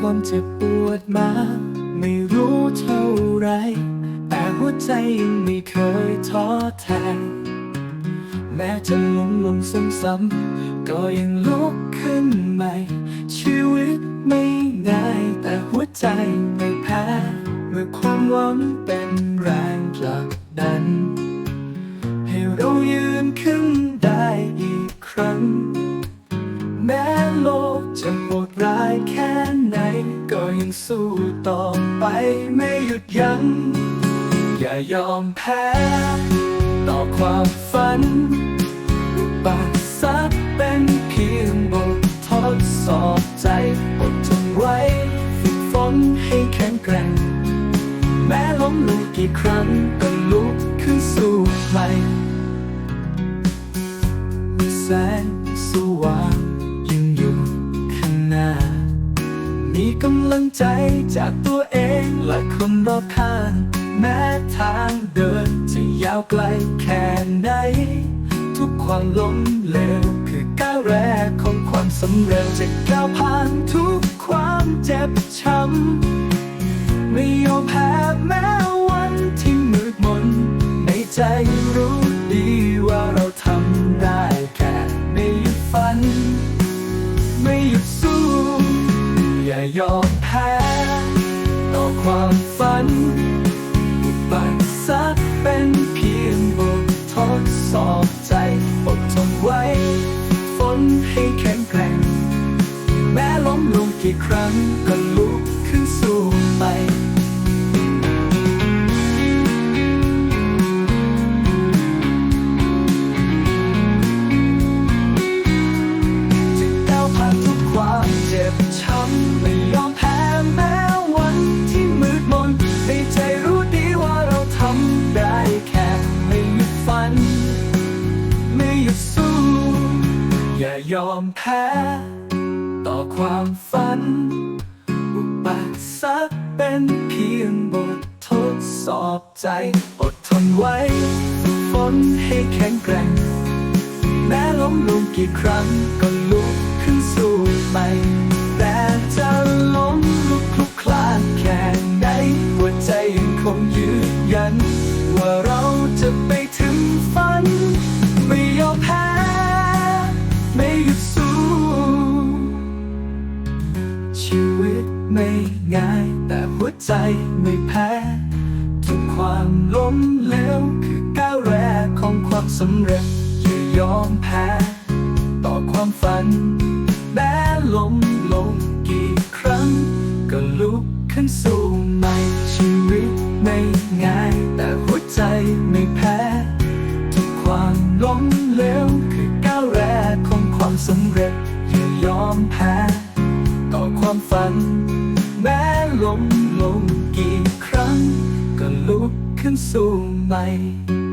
ความเจ็บปวดมา ไม่รู้เท่าไร แต่หัวใจยังไม่เคยท้อแท้แม้จะล้มลงซ้ำๆก็ยังลุกขึ้นใหม่ ชีวิตไม่ง่ายแต่หัวใจไม่แพ้ เมื่อความหวังเป็นแรงผลักดัน ให้เรายืนขึ้น ยังสู้ต่อไปไม่หยุดยัง้ง อย่ายอมแพ้ ต่อความฝันบาดซับเป็นเพียงบททดสอบใจอดทนไว้ฝึกฝนให้แข็งแกร่ง แม้ล้มลงกี่ครั้งก็ กำลังใจจากตัวเองและคนรอบข้าง แม้ทางเดินจะยาวไกลแค่ไหน ทุกความล้มเหลวคือก้าวแรกของความสำเร็จจะก้าวผ่านทุกความเจ็บช้ำไม่ยอมแพ้แม้วันที่มืดมนในใจรู้ ความฝันอุปสรรคเป็นเพียงบททดสอบใจอดทนไว้ฝึกฝนให้แข็งแกร่ง แม้ล้มลงกี่ครั้งก็ลุกขึ้นสู้ ยอมแพ้ ต่อความฝัน อุปสรรคเป็นเพียงบททดสอบใจ อดทนไว้ฝนให้แข็งแกร่ง แม้ล้มลงกี่ครั้งก็ลุกขึ้นสู้ใหม่แต่จะล้มลุกคลุกคลานแค่ไหนหัวใจยังคงยืนยัน ว่าเราจะไปถึ ใจไม่แพ้ทุกความล้มเหลวคือก้าวแรกของความสำเร็จอย่ายอมแพ้ ต่อความฝันแม้ล้มลงกี่ครั้ง ก็ลุกขึ้นสู้ใหม่ชีวิตไม่ง่าย แต่หัวใจไม่แพ้ทุกความล้มเหลวคือก้าวแรกของความสำเร็จอย่ายอมแพ้ ล้มล